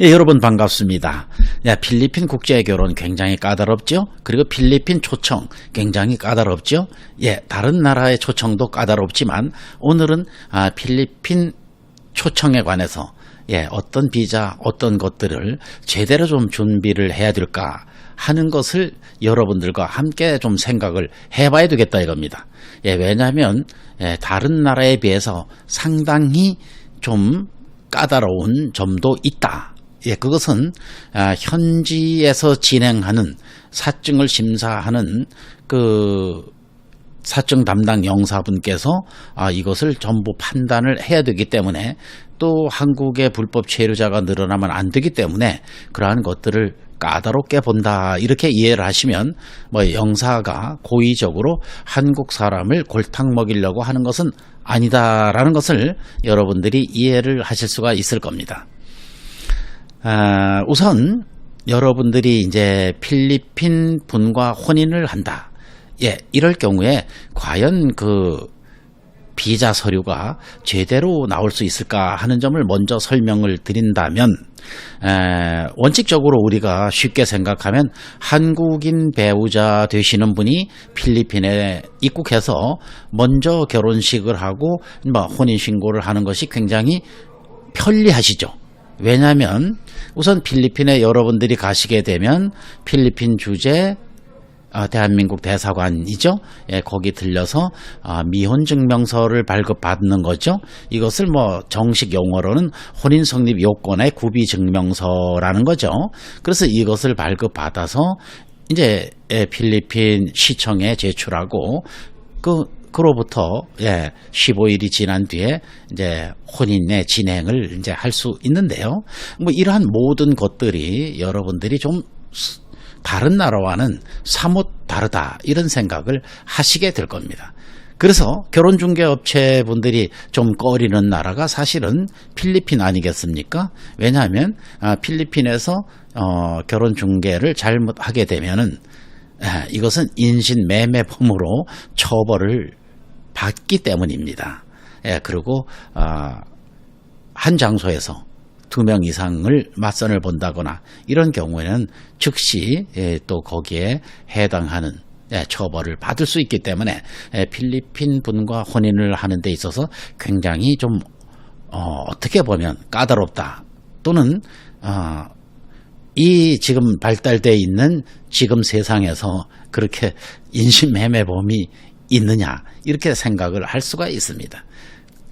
예, 여러분 반갑습니다. 야, 필리핀 국제 결혼 굉장히 까다롭죠? 그리고 필리핀 초청 굉장히 까다롭죠? 예, 다른 나라의 초청도 까다롭지만 오늘은 아, 필리핀 초청에 관해서 예, 어떤 비자, 어떤 것들을 제대로 좀 준비를 해야 될까 하는 것을 여러분들과 함께 좀 생각을 해봐야 되겠다 이겁니다. 예, 왜냐하면 예, 다른 나라에 비해서 상당히 좀 까다로운 점도 있다. 예, 그것은 아, 현지에서 진행하는 사증을 심사하는 그 사증 담당 영사분께서 아, 이것을 전부 판단을 해야 되기 때문에 또 한국의 불법 체류자가 늘어나면 안 되기 때문에 그러한 것들을 까다롭게 본다 이렇게 이해를 하시면 뭐 영사가 고의적으로 한국 사람을 골탕 먹이려고 하는 것은 아니다라는 것을 여러분들이 이해를 하실 수가 있을 겁니다. 아, 우선 여러분들이 이제 필리핀 분과 혼인을 한다. 예, 이럴 경우에 과연 그 비자 서류가 제대로 나올 수 있을까 하는 점을 먼저 설명을 드린다면 에, 원칙적으로 우리가 쉽게 생각하면 한국인 배우자 되시는 분이 필리핀에 입국해서 먼저 결혼식을 하고 뭐 혼인 신고를 하는 것이 굉장히 편리하시죠. 왜냐하면 우선 필리핀에 여러분들이 가시게 되면 필리핀 주재 아, 대한민국 대사관이죠. 예, 거기 들려서 아, 미혼 증명서를 발급받는 거죠. 이것을 뭐 정식 용어로는 혼인 성립 요건의 구비 증명서라는 거죠. 그래서 이것을 발급받아서 이제 예, 필리핀 시청에 제출하고 그 그로부터 예 15일이 지난 뒤에 이제 혼인의 진행을 이제 할 수 있는데요. 뭐 이러한 모든 것들이 여러분들이 좀 다른 나라와는 사뭇 다르다 이런 생각을 하시게 될 겁니다. 그래서 결혼중개업체 분들이 좀 꺼리는 나라가 사실은 필리핀 아니겠습니까? 왜냐하면 아, 필리핀에서 어, 결혼중개를 잘못하게 되면은 아, 이것은 인신매매범으로 처벌을 받기 때문입니다. 예, 그리고 아, 한 장소에서 두 명 이상을 맞선을 본다거나 이런 경우에는 즉시 예, 또 거기에 해당하는 예, 처벌을 받을 수 있기 때문에 예, 필리핀 분과 혼인을 하는 데 있어서 굉장히 좀 어, 어떻게 보면 까다롭다 또는 어, 이 지금 발달돼 있는 지금 세상에서 그렇게 인신매매범이 있느냐 이렇게 생각을 할 수가 있습니다.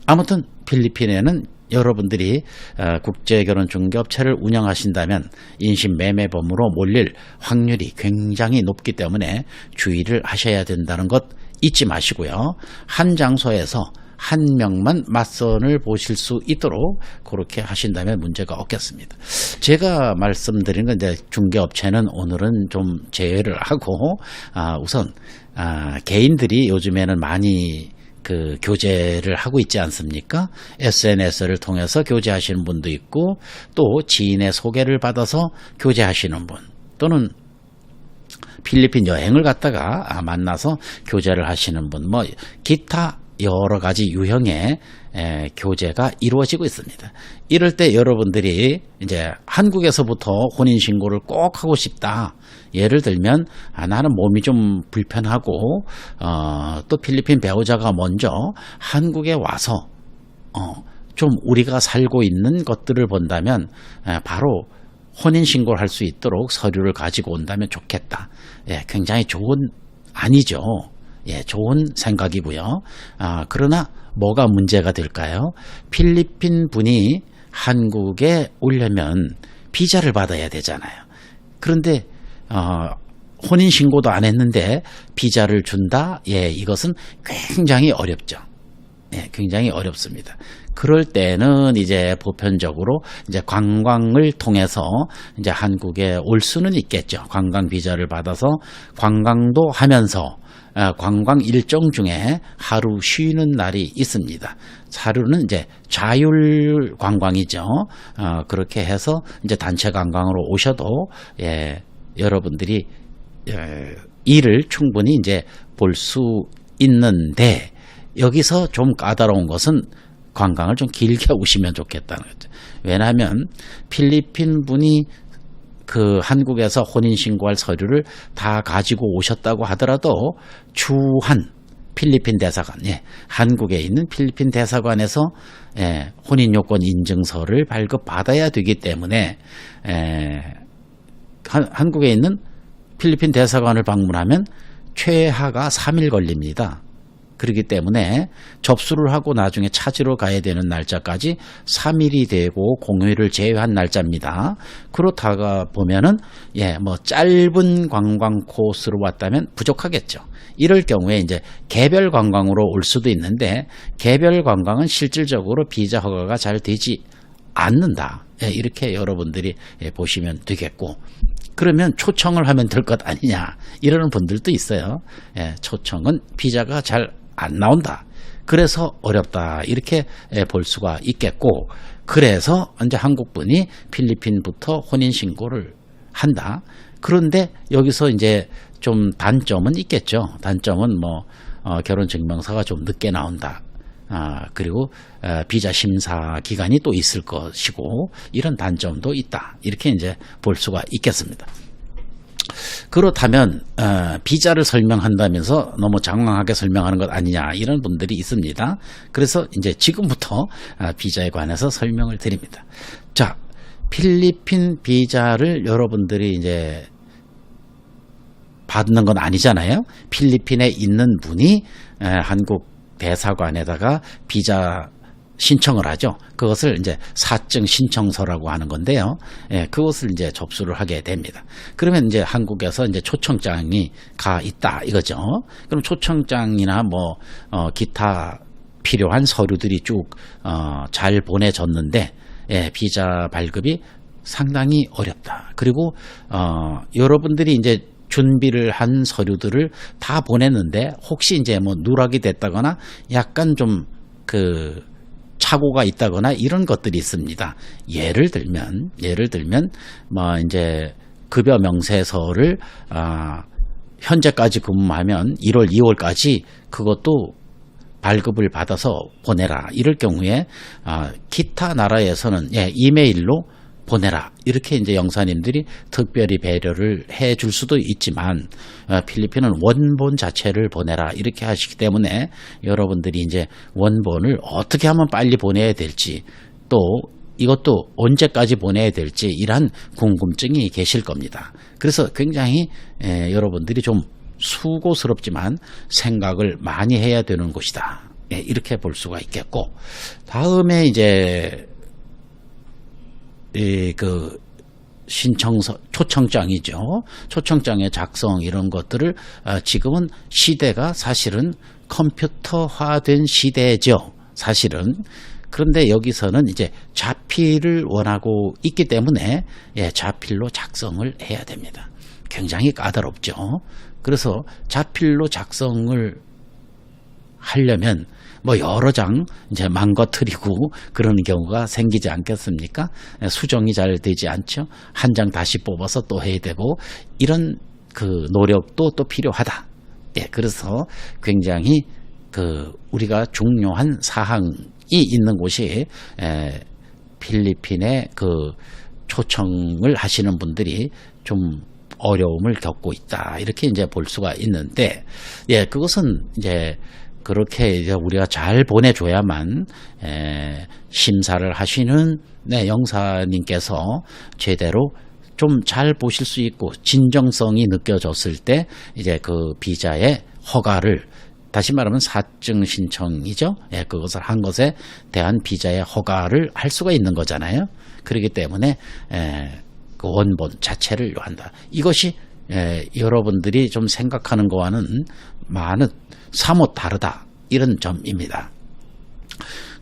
아무튼 필리핀에는 여러분들이 어, 국제결혼중개업체를 운영하신다면 인신매매범으로 몰릴 확률이 굉장히 높기 때문에 주의를 하셔야 된다는 것 잊지 마시고요. 한 장소에서 한 명만 맞선을 보실 수 있도록 그렇게 하신다면 문제가 없겠습니다. 제가 말씀드린 건 이제 중개업체는 오늘은 좀 제외를 하고 아, 우선 아, 개인들이 요즘에는 많이 그 교제를 하고 있지 않습니까? SNS를 통해서 교제하시는 분도 있고 또 지인의 소개를 받아서 교제하시는 분 또는 필리핀 여행을 갔다가 만나서 교제를 하시는 분, 뭐 기타 여러 가지 유형의 에, 교제가 이루어지고 있습니다. 이럴 때 여러분들이 이제 한국에서부터 혼인 신고를 꼭 하고 싶다. 예를 들면 아, 나는 몸이 좀 불편하고 어, 또 필리핀 배우자가 먼저 한국에 와서 어, 좀 우리가 살고 있는 것들을 본다면 에, 바로 혼인 신고를 할 수 있도록 서류를 가지고 온다면 좋겠다. 예, 굉장히 좋은 아니죠. 예, 좋은 생각이고요. 아, 그러나 뭐가 문제가 될까요? 필리핀 분이 한국에 오려면 비자를 받아야 되잖아요. 그런데 어, 혼인 신고도 안 했는데 비자를 준다? 예, 이것은 굉장히 어렵죠. 예, 굉장히 어렵습니다. 그럴 때는 이제 보편적으로 이제 관광을 통해서 이제 한국에 올 수는 있겠죠. 관광 비자를 받아서 관광도 하면서 아, 관광 일정 중에 하루 쉬는 날이 있습니다. 하루는 이제 자율 관광이죠. 어, 그렇게 해서 이제 단체 관광으로 오셔도 예, 여러분들이 예, 일을 충분히 이제 볼 수 있는데 여기서 좀 까다로운 것은 관광을 좀 길게 오시면 좋겠다는 거죠. 왜냐하면 필리핀 분이 그 한국에서 혼인 신고할 서류를 다 가지고 오셨다고 하더라도 주한 필리핀 대사관, 예, 한국에 있는 필리핀 대사관에서 예, 혼인 요건 인증서를 발급 받아야 되기 때문에 예, 한, 한국에 있는 필리핀 대사관을 방문하면 최하가 3일 걸립니다. 그렇기 때문에 접수를 하고 나중에 찾으러 가야 되는 날짜까지 3일이 되고 공휴일을 제외한 날짜입니다. 그렇다가 보면은 예, 뭐 짧은 관광 코스로 왔다면 부족하겠죠. 이럴 경우에 이제 개별 관광으로 올 수도 있는데 개별 관광은 실질적으로 비자 허가가 잘 되지 않는다. 예, 이렇게 여러분들이 예, 보시면 되겠고 그러면 초청을 하면 될 것 아니냐 이러는 분들도 있어요. 예, 초청은 비자가 잘 안 나온다. 그래서 어렵다 이렇게 예, 볼 수가 있겠고 그래서 이제 한국 분이 필리핀부터 혼인 신고를 한다. 그런데 여기서 이제 좀 단점은 있겠죠. 단점은 뭐 어, 결혼 증명서가 좀 늦게 나온다. 아, 그리고 어, 비자 심사 기간이 또 있을 것이고 이런 단점도 있다. 이렇게 이제 볼 수가 있겠습니다. 그렇다면 어, 비자를 설명한다면서 너무 장황하게 설명하는 것 아니냐 이런 분들이 있습니다. 그래서 이제 지금부터 아, 비자에 관해서 설명을 드립니다. 자, 필리핀 비자를 여러분들이 이제 받는 건 아니잖아요. 필리핀에 있는 분이 에, 한국 대사관에다가 비자 신청을 하죠. 그것을 이제 사증 신청서라고 하는 건데요. 예, 그것을 이제 접수를 하게 됩니다. 그러면 이제 한국에서 이제 초청장이 가 있다 이거죠. 그럼 초청장이나 뭐 어, 기타 필요한 서류들이 쭉 어, 잘 보내졌는데 예, 비자 발급이 상당히 어렵다. 그리고 어, 여러분들이 이제 준비를 한 서류들을 다 보냈는데 혹시 이제 뭐 누락이 됐다거나 약간 좀그 착오가 있다거나 이런 것들이 있습니다. 예를 들면 예를 들면 뭐 이제 급여 명세서를 아 현재까지 근무하면 1월 2월까지 그것도 발급을 받아서 보내라. 이럴 경우에 아 기타 나라에서는 예 이메일로 보내라. 이렇게 이제 영사님들이 특별히 배려를 해 줄 수도 있지만 어, 필리핀은 원본 자체를 보내라. 이렇게 하시기 때문에 여러분들이 이제 원본을 어떻게 하면 빨리 보내야 될지 또 이것도 언제까지 보내야 될지 이러한 궁금증이 계실 겁니다. 그래서 굉장히 에, 여러분들이 좀 수고스럽지만 생각을 많이 해야 되는 것이다. 예, 이렇게 볼 수가 있겠고 다음에 이제 이 그 신청서 초청장이죠. 초청장의 작성 이런 것들을 아, 지금은 시대가 사실은 컴퓨터화된 시대죠. 사실은 그런데 여기서는 이제 자필을 원하고 있기 때문에 예, 자필로 작성을 해야 됩니다. 굉장히 까다롭죠. 그래서 자필로 작성을 하려면 뭐 여러 장 이제 망가뜨리고 그런 경우가 생기지 않겠습니까? 수정이 잘 되지 않죠. 한 장 다시 뽑아서 또 해야 되고 이런 그 노력도 또 필요하다. 예, 그래서 굉장히 그 우리가 중요한 사항이 있는 곳이 에, 필리핀의 그 초청을 하시는 분들이 좀 어려움을 겪고 있다. 이렇게 이제 볼 수가 있는데, 예, 그것은 이제 그렇게 이제 우리가 잘 보내줘야만 에, 심사를 하시는 네, 영사님께서 제대로 좀 잘 보실 수 있고 진정성이 느껴졌을 때 이제 그 비자의 허가를 다시 말하면 사증 신청이죠. 예, 그것을 한 것에 대한 비자의 허가를 할 수가 있는 거잖아요. 그렇기 때문에 에, 그 원본 자체를 요한다. 이것이 에, 여러분들이 좀 생각하는 거와는 많은 사뭇 다르다 이런 점입니다.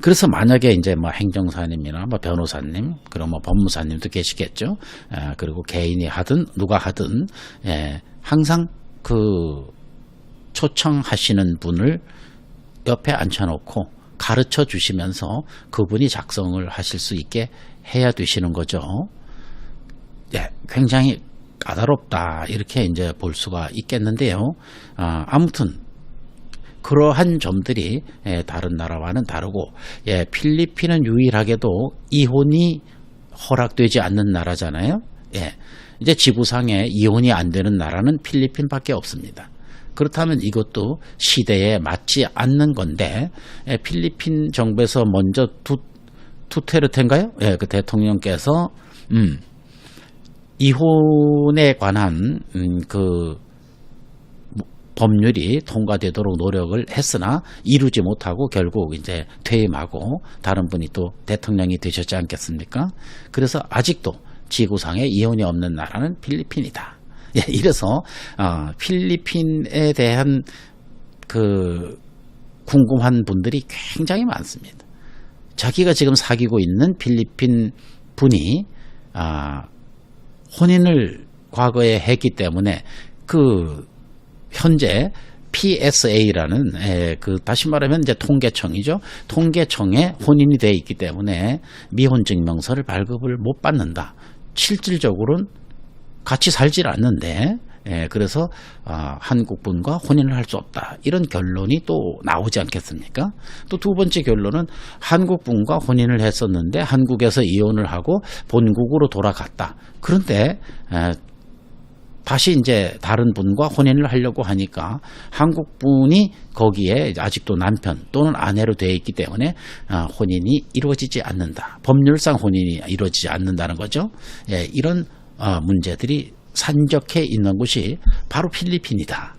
그래서 만약에 이제 뭐 행정사님이나 뭐 변호사님, 그리고 뭐 법무사님도 계시겠죠. 에, 그리고 개인이 하든 누가 하든 에, 항상 그 초청하시는 분을 옆에 앉혀놓고 가르쳐 주시면서 그분이 작성을 하실 수 있게 해야 되시는 거죠. 예, 굉장히 까다롭다 이렇게 이제 볼 수가 있겠는데요. 아, 아무튼 그러한 점들이 예, 다른 나라와는 다르고 예, 필리핀은 유일하게도 이혼이 허락되지 않는 나라잖아요. 예. 이제 지구상에 이혼이 안 되는 나라는 필리핀밖에 없습니다. 그렇다면 이것도 시대에 맞지 않는 건데 예, 필리핀 정부에서 먼저 두 투테르테인가요? 예, 그 대통령께서 음, 이혼에 관한 음, 그 법률이 통과되도록 노력을 했으나 이루지 못하고 결국 이제 퇴임하고 다른 분이 또 대통령이 되셨지 않겠습니까? 그래서 아직도 지구상에 이혼이 없는 나라는 필리핀이다. 예, 이래서 어, 필리핀에 대한 그 궁금한 분들이 굉장히 많습니다. 자기가 지금 사귀고 있는 필리핀 분이 아, 혼인을 과거에 했기 때문에 그 현재 PSA라는 에, 그 다시 말하면 이제 통계청이죠. 통계청에 혼인이 돼 있기 때문에 미혼 증명서를 발급을 못 받는다. 실질적으로는 같이 살질 않는데 예, 그래서 아, 한국 분과 혼인을 할 수 없다 이런 결론이 또 나오지 않겠습니까? 또 두 번째 결론은 한국 분과 혼인을 했었는데 한국에서 이혼을 하고 본국으로 돌아갔다. 그런데 에, 다시 이제 다른 분과 혼인을 하려고 하니까 한국 분이 거기에 아직도 남편 또는 아내로 되어 있기 때문에 아, 혼인이 이루어지지 않는다. 법률상 혼인이 이루어지지 않는다는 거죠. 예, 이런 어, 문제들이 산적해 있는 곳이 바로 필리핀이다.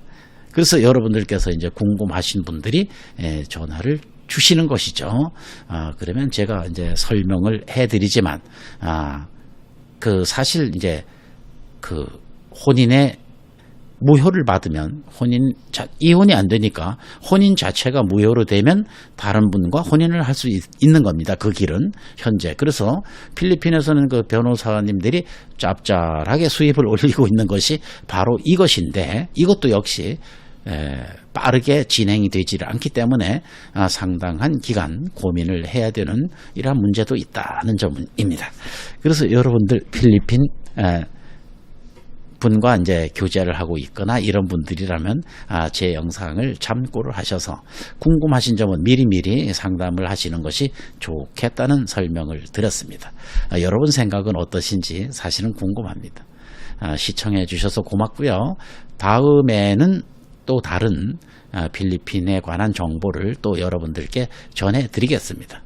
그래서 여러분들께서 이제 궁금하신 분들이 예, 전화를 주시는 것이죠. 아, 그러면 제가 이제 설명을 해드리지만, 아, 그 사실 이제 그 혼인의 무효를 받으면 혼인 자, 이혼이 안 되니까 혼인 자체가 무효로 되면 다른 분과 혼인을 할 수 있는 겁니다. 그 길은 현재 그래서 필리핀에서는 그 변호사님들이 짭짤하게 수입을 올리고 있는 것이 바로 이것인데 이것도 역시 에, 빠르게 진행이 되지를 않기 때문에 아, 상당한 기간 고민을 해야 되는 이러한 문제도 있다는 점입니다. 그래서 여러분들 필리핀 에, 분과 이제 교제를 하고 있거나 이런 분들이라면 아, 제 영상을 참고를 하셔서 궁금하신 점은 미리미리 상담을 하시는 것이 좋겠다는 설명을 드렸습니다. 아, 여러분 생각은 어떠신지 사실은 궁금합니다. 아, 시청해 주셔서 고맙고요. 다음에는 또 다른 아, 필리핀에 관한 정보를 또 여러분들께 전해 드리겠습니다.